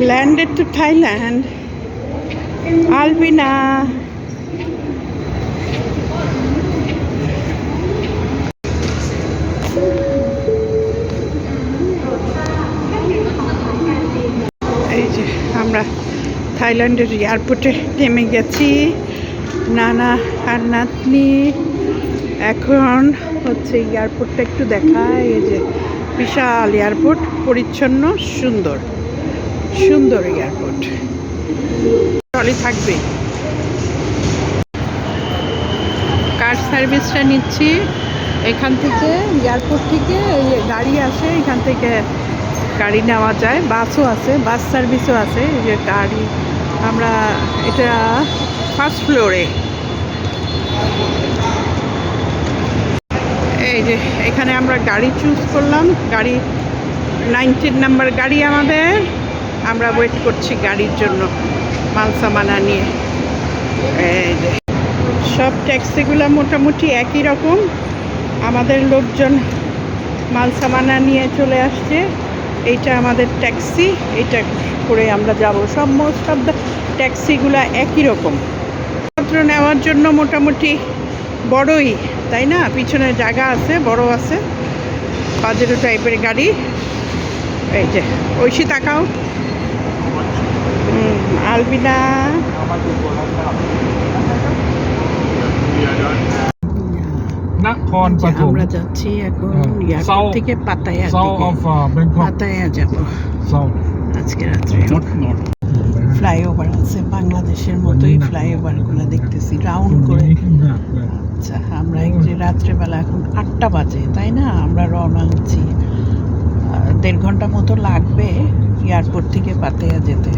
Landed to Thailand. Alvina. এই যে আমরা থাইল্যান্ডের এয়ারপোর্টে নেমে গেছি নানা আর নাতনি এখন হচ্ছে এয়ারপোর্টটা একটু দেখায়, এই যে বিশাল এয়ারপোর্ট পরিচ্ছন্ন, সুন্দর। সুন্দর এয়ারপোর্ট ট্রলি থাকবে। কার সার্ভিসটা নিচ্ছি। এখান থেকে এয়ারপোর্ট থেকে গাড়ি আসে, এখান থেকে গাড়ি নেওয়া যায়। বাসও আছে বাস সার্ভিসও আছে। যে গাড়ি, আমরা এটা ফার্স্ট ফ্লোরে যে এখানে আমরা গাড়ি চুজ করলাম। গাড়ি নাইনটিন নাম্বার গাড়ি আমাদের। আমরা ওয়েট করছি গাড়ির জন্য মাল সামানা নিয়ে সব ট্যাক্সিগুলো মোটামুটি একই রকম। আমাদের লোকজন মাল সামানা নিয়ে চলে আসছে। এইটা আমাদের ট্যাক্সি এইটা করে আমরা যাব। সব মোস্ট অফ দ্য ট্যাক্সিগুলো একই রকম। নেওয়ার জন্য মোটামুটি বড়ই তাই না? পিছনে জায়গা আছে বড় আছে। বাজেরো টাইপের গাড়ি। এই যে ঐশি তাকাও আলবিনা আমরা যাচ্ছি এখন এয়ারপোর্ট থেকে পাতায়া পাতায়া যাব। আজকে রাত্রে। ফ্লাইওভার আছে, বাংলাদেশের মতোই ফ্লাইওভারগুলো দেখতেছি রাউন্ড করে। আচ্ছা আমরা যে রাত্রেবেলা এখন আটটা বাজে, তাই না? আমরা রওনা হচ্ছি দেড় ঘণ্টা মতো লাগবে এয়ারপোর্ট থেকে পাতেয়া যেতে।